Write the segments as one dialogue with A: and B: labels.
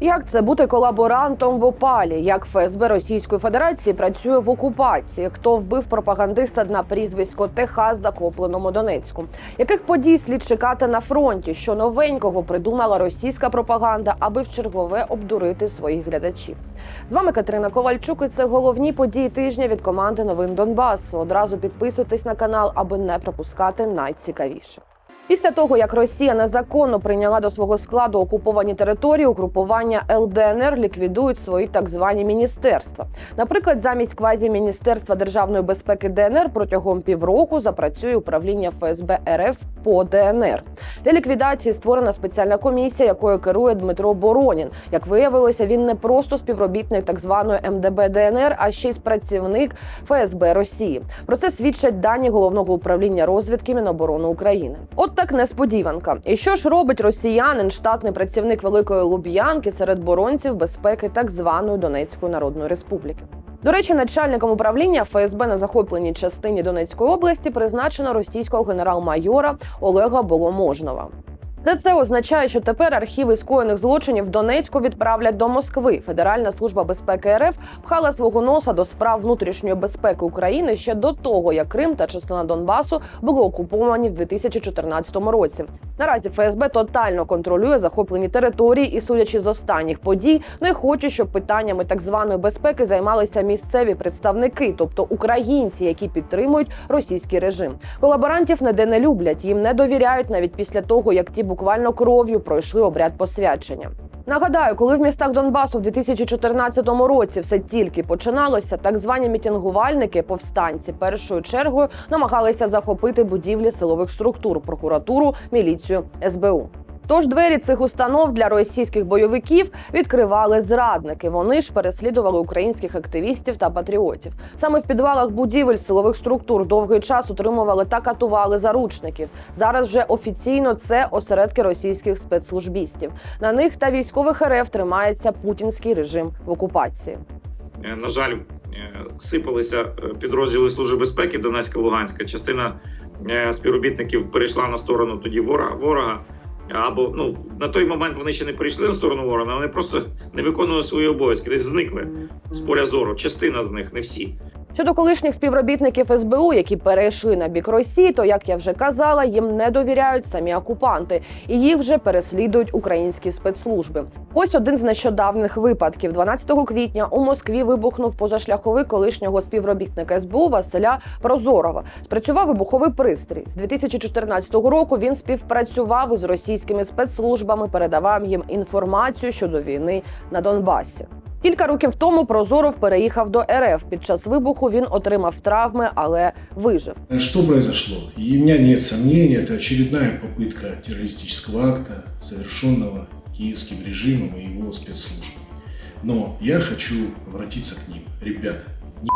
A: Як це бути колаборантом в опалі? Як ФСБ Російської Федерації працює в окупації? Хто вбив пропагандиста на прізвисько Техас захопленому Донецьку? Яких подій слід чекати на фронті? Що новенького придумала російська пропаганда, аби в чергове обдурити своїх глядачів? З вами Катерина Ковальчук. і Це головні події тижня від команди новин Донбасу. Одразу підписуйтесь на канал, аби не пропускати найцікавіше. Після того, як Росія незаконно прийняла до свого складу окуповані території, угрупування ЛДНР ліквідують свої так звані міністерства. Наприклад, замість квазі-міністерства державної безпеки ДНР протягом півроку запрацює управління ФСБ РФ по ДНР. Для ліквідації створена спеціальна комісія, якою керує Дмитро Боронін. Як виявилося, він не просто співробітник так званої МДБ ДНР, а ще й працівник ФСБ Росії. Про це свідчать дані головного управління розвідки Міноборони України. От так несподіванка. І що ж робить росіянин, штатний працівник Великої Луб'янки серед боронців безпеки так званої Донецької Народної Республіки? До речі, начальником управління ФСБ на захопленій частині Донецької області призначено російського генерал-майора Олега Боломожнова. Де це означає, що тепер архіви скоєних злочинів Донецьку відправлять до Москви. Федеральна служба безпеки РФ пхала свого носа до справ внутрішньої безпеки України ще до того, як Крим та частина Донбасу були окуповані в 2014 році. Наразі ФСБ тотально контролює захоплені території і, судячи з останніх подій, не хоче, щоб питаннями так званої безпеки займалися місцеві представники, тобто українці, які підтримують російський режим. Колаборантів ніде не люблять, їм не довіряють навіть після того, як ті буквально кров'ю пройшли обряд посвячення. Нагадаю, коли в містах Донбасу в 2014 році все тільки починалося, так звані мітингувальники, повстанці, першою чергою намагалися захопити будівлі силових структур, прокуратуру, міліцію, СБУ. Тож двері цих установ для російських бойовиків відкривали зрадники. Вони ж переслідували українських активістів та патріотів. Саме в підвалах будівель силових структур довгий час утримували та катували заручників. Зараз вже офіційно це осередки російських спецслужбістів. На них та військових РФ тримається путінський режим в окупації.
B: Е, На жаль, е, сипалися е, підрозділи Служби безпеки Донецька Луганська. Частина співробітників перейшла на сторону тоді ворога. Або ну на той момент вони ще не прийшли на сторону ворона, вони просто не виконували свої обов'язки, десь зникли з поля зору. Частина з них, не всі.
A: Щодо колишніх співробітників СБУ, які перейшли на бік Росії, то як я вже казала, їм не довіряють самі окупанти, і їх вже переслідують українські спецслужби. Ось один з нещодавних випадків. 12 квітня у Москві вибухнув позашляховий колишнього співробітника СБУ Василя Прозорова. Спрацював вибуховий пристрій. З 2014 року він співпрацював із російськими спецслужбами, передавав їм інформацію щодо війни на Донбасі. Кілька років тому Прозоров переїхав до РФ. Під час вибуху він отримав травми, але вижив.
C: Що произошло? І у мене немає сомнений, це очередная попытка терористичного акта, совершенного київським режимом і його спецслужбами. Но я хочу обратиться к ним. Ребята, ни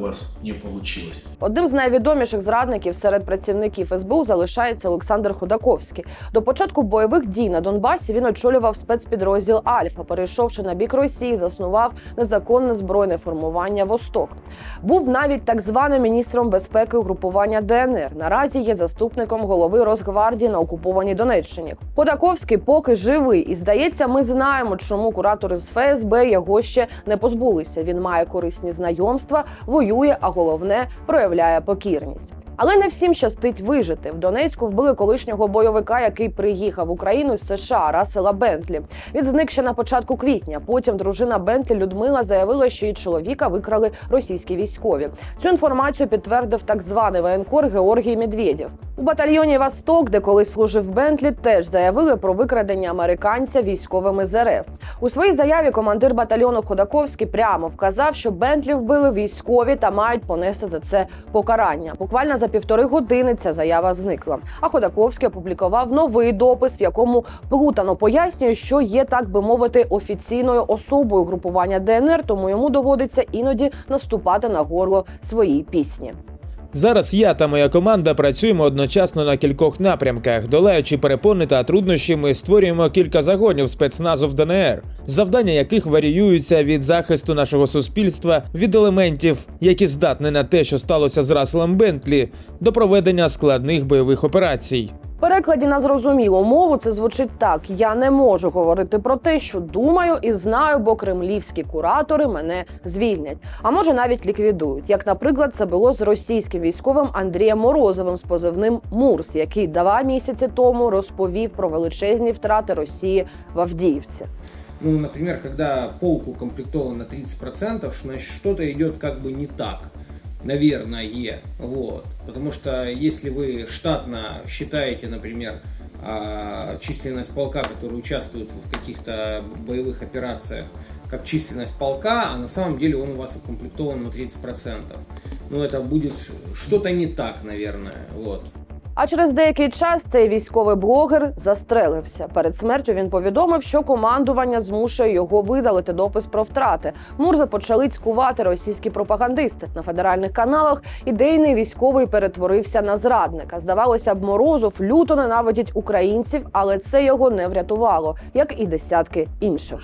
C: у вас не получилось.
A: Одним з найвідоміших зрадників серед працівників СБУ залишається Олександр Ходаковський. До початку бойових дій на Донбасі він очолював спецпідрозділ Альфа. Перейшовши на бік Росії, заснував незаконне збройне формування Восток. Був навіть так званим міністром безпеки угрупування ДНР. Наразі є заступником голови Росгвардії на окупованій Донеччині. Ходаковський поки живий, і здається, ми знаємо, чому куратори з ФСБ його ще не позбулися. Він має корисні знайомства, воює, а головне проявляє покірність. Але не всім щастить вижити. В Донецьку вбили колишнього бойовика, який приїхав в Україну з США Расела Бентлі. Він зник ще на початку квітня. Потім дружина Бентлі Людмила заявила, що її чоловіка викрали російські військові. Цю інформацію підтвердив так званий воєнкор Георгій Медведєв. У батальйоні Восток, де колись служив Бентлі, теж заявили про викрадення американця військовими з РФ. У своїй заяві командир батальйону Ходаковський прямо вказав, що Бентлі вбили військові та мають понести за це покарання. Буквально за півтори години ця заява зникла. А Ходаковський опублікував новий допис, в якому плутано пояснює, що є, так би мовити, офіційною особою групування ДНР, тому йому доводиться іноді наступати на горло своїй пісні.
D: Зараз я та моя команда працюємо одночасно на кількох напрямках. Долаючи перепони та труднощі, ми створюємо кілька загонів спецназу в ДНР, завдання яких варіюються від захисту нашого суспільства від елементів, які здатні на те, що сталося з Раслом Бентлі, до проведення складних бойових операцій.
A: Перекладі на зрозумілу мову це звучить так: я не можу говорити про те, що думаю і знаю, бо кремлівські куратори мене звільнять, а може навіть ліквідують. Як, наприклад, це було з російським військовим Андрієм Морозовим з позивним Мурс, який два місяці тому розповів про величезні втрати Росії в Авдіївці.
E: Ну, например, когда полк укомплектован на 30%, значит что-то идет как бы не так, наверное, вот. Потому что если вы штатно считаете, например, а, численность полка, который участвует в каких-то боевых операциях, как численность полка, а на самом деле он у вас укомплектован на 30%. Ну, это будет что-то не так, наверное, вот.
A: А через деякий час цей військовий блогер застрелився. Перед смертю він повідомив, що командування змушує його видалити допис про втрати. Мурза почали цькувати російські пропагандисти на федеральних каналах. Ідейний військовий перетворився на зрадника. Здавалося б, Морозов люто ненавидить українців, але це його не врятувало, як і десятки інших.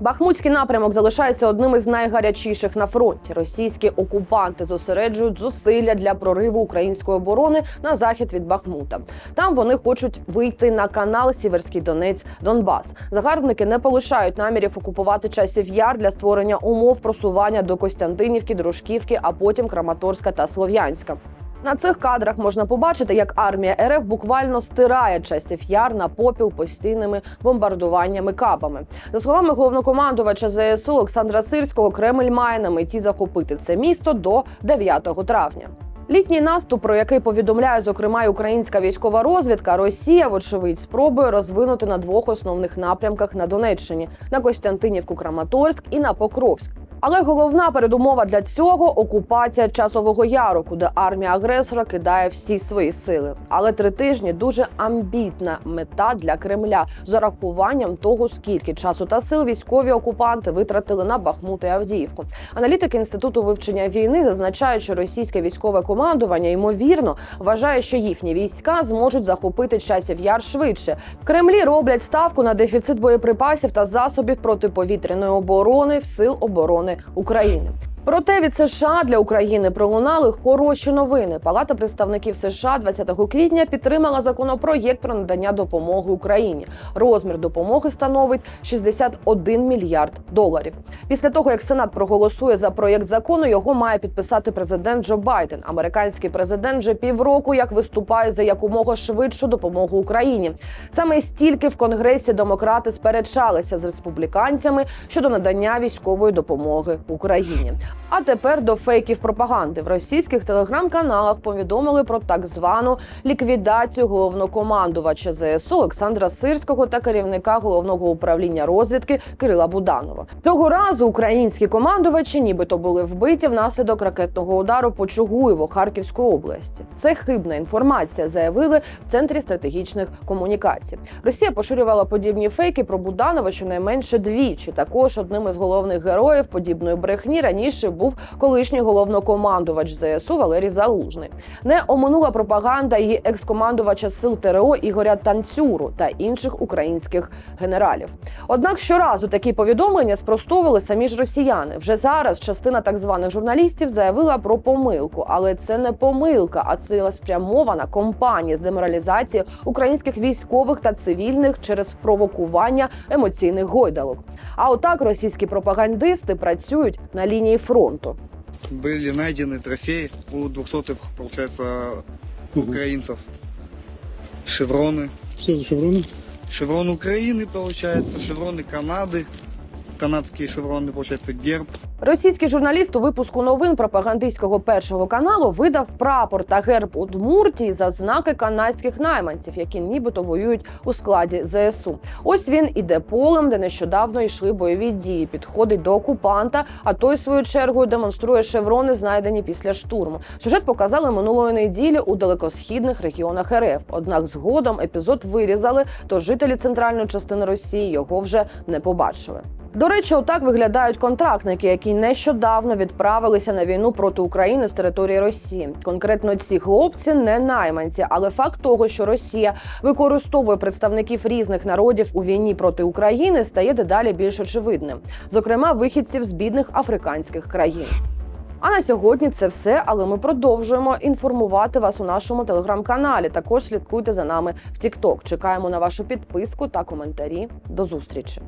A: Бахмутський напрямок залишається одним із найгарячіших на фронті. Російські окупанти зосереджують зусилля для прориву української оборони на захід від Бахмута. Там вони хочуть вийти на канал Сіверський Донець Донбас. Загарбники не полишають намірів окупувати часів яр для створення умов просування до Костянтинівки, Дружківки, а потім Краматорська та Слов'янська. На цих кадрах можна побачити, як армія РФ буквально стирає часів яр на попіл постійними бомбардуваннями кабами. За словами головнокомандувача ЗСУ Олександра Сирського, Кремль має на меті захопити це місто до 9 травня. Літній наступ, про який повідомляє зокрема й українська військова розвідка, Росія, вочевидь, спробує розвинути на двох основних напрямках на Донеччині на Костянтинівку, Краматорськ і на Покровськ. Але головна передумова для цього окупація часового яру, куди армія агресора кидає всі свої сили. Але три тижні дуже амбітна мета для Кремля з урахуванням того, скільки часу та сил військові окупанти витратили на Бахмут і Авдіївку. Аналітики інституту вивчення війни зазначають, що російське військове командування ймовірно вважає, що їхні війська зможуть захопити часів яр швидше. Кремлі роблять ставку на дефіцит боєприпасів та засобів протиповітряної оборони в сил оборони України. Проте від США для України пролунали хороші новини. Палата представників США 20 квітня підтримала законопроєкт про надання допомоги Україні. Розмір допомоги становить 61 мільярд доларів. Після того як Сенат проголосує за проєкт закону, його має підписати президент Джо Байден. Американський президент вже півроку як виступає за якомога швидшу допомогу Україні. Саме стільки в конгресі демократи сперечалися з республіканцями щодо надання військової допомоги Україні. А тепер до фейків пропаганди в російських телеграм-каналах повідомили про так звану ліквідацію головнокомандувача ЗСУ Олександра Сирського та керівника головного управління розвідки Кирила Буданова. Цього разу українські командувачі, нібито були вбиті внаслідок ракетного удару по Чугуєву Харківської області. Це хибна інформація, заявили в центрі стратегічних комунікацій. Росія поширювала подібні фейки про Буданова щонайменше двічі. Також одним із головних героїв подібної брехні раніше був колишній головнокомандувач ЗСУ Валерій Залужний. Не оминула пропаганда її екс-командувача сил ТРО Ігоря Танцюру та інших українських генералів. Однак щоразу такі повідомлення спростовували самі ж росіяни. Вже зараз частина так званих журналістів заявила про помилку, але це не помилка, а цілеспрямована кампанія з деморалізації українських військових та цивільних через провокування емоційних гойдалок. А отак російські пропагандисти працюють на лінії фронту.
F: были найдены трофеи у 200 получается, украинцев. Шевроны.
G: Что за шевроны?
F: Шеврон Украины, получается, шевроны Канады. Канадские шевроны, получается, герб.
A: Російський журналіст у випуску новин пропагандистського першого каналу видав прапор та герб Удмуртії за знаки канадських найманців, які нібито воюють у складі ЗСУ. Ось він іде полем, де нещодавно йшли бойові дії. Підходить до окупанта, а той свою чергою демонструє шеврони, знайдені після штурму. Сюжет показали минулої неділі у далекосхідних регіонах РФ. Однак згодом епізод вирізали, то жителі центральної частини Росії його вже не побачили. До речі, отак виглядають контрактники, які нещодавно відправилися на війну проти України з території Росії. Конкретно ці хлопці не найманці, але факт того, що Росія використовує представників різних народів у війні проти України, стає дедалі більш очевидним, зокрема вихідців з бідних африканських країн. А на сьогодні це все. Але ми продовжуємо інформувати вас у нашому телеграм-каналі. Також слідкуйте за нами в TikTok. Чекаємо на вашу підписку та коментарі. До зустрічі.